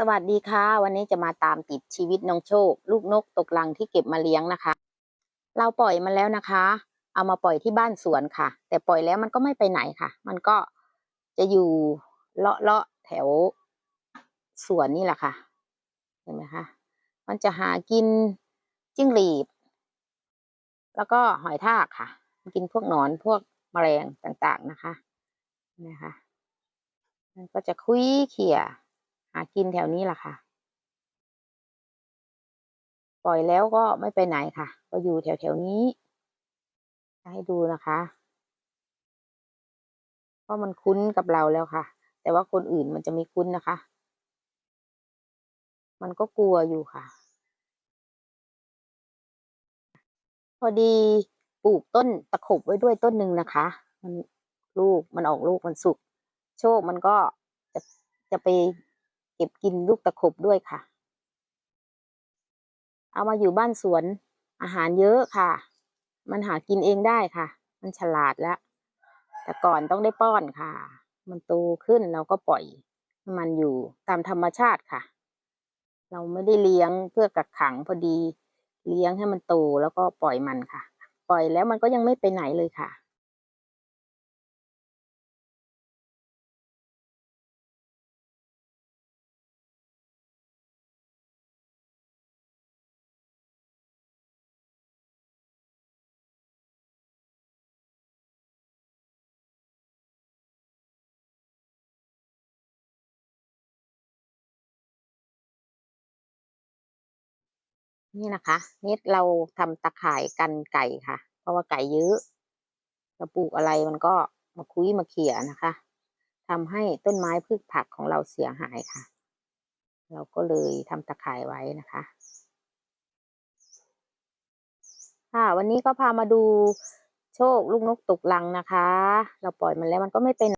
สวัสดีค่ะ วันนี้จะมาตามติดชีวิตน้องโชค ลูกนกตกลังที่เก็บมาเลี้ยงนะคะ เราปล่อยมันแล้วนะคะ เอามาปล่อยที่บ้านสวนค่ะ แต่ปล่อยแล้วมันก็ไม่ไปไหนค่ะ มันก็จะอยู่เลาะเลาะแถวสวนนี่แหละค่ะ เห็นไหมคะมันจะหากินจิ้งหรีด แล้วก็หอยทากค่ะมันกินพวกหนอนพวกแมลงต่างๆนะคะนะคะ มันก็จะคุยเขี่ย หากินแถวนี้แหละค่ะ ปล่อยแล้วก็ไม่ไปไหนค่ะ ก็อยู่แถวแถวๆนี้ ให้ดูนะคะเพราะมันคุ้นกับเราแล้วค่ะ แต่ว่าคนอื่นมันจะไม่คุ้นนะคะ มันก็กลัวอยู่ค่ะ พอดีปลูกต้นตะขบไว้ด้วยต้นหนึ่งนะคะ มันลูกมันออกลูกมันสุก โชคมันก็จะจะไป เก็บกินลูกตะขบด้วยค่ะ เอามาอยู่บ้านสวนอาหารเยอะค่ะ มันหากินเองได้ค่ะ มันฉลาดแล้ว แต่ก่อนต้องได้ป้อนค่ะ มันโตขึ้นเราก็ปล่อย มันอยู่ตามธรรมชาติค่ะ เราไม่ได้เลี้ยงเพื่อกักขังพอดี เลี้ยงให้มันโตแล้วก็ปล่อยมันค่ะ ปล่อยแล้วมันก็ยังไม่ไปไหนเลยค่ะ นี่นะคะ นี่เราทำตะข่ายกันไก่ค่ะ เพราะว่าไก่เยอะเราปลูกอะไรมันก็มาคุยมาเขี่ยนะคะทำให้ต้นไม้พืชผักของเราเสียหายค่ะ เราก็เลยทำตะข่ายไว้นะคะ ค่ะ วันนี้ก็พามาดูโชคลูกนกตกลังนะคะ เราปล่อยมันแล้วมันก็ไม่เป็น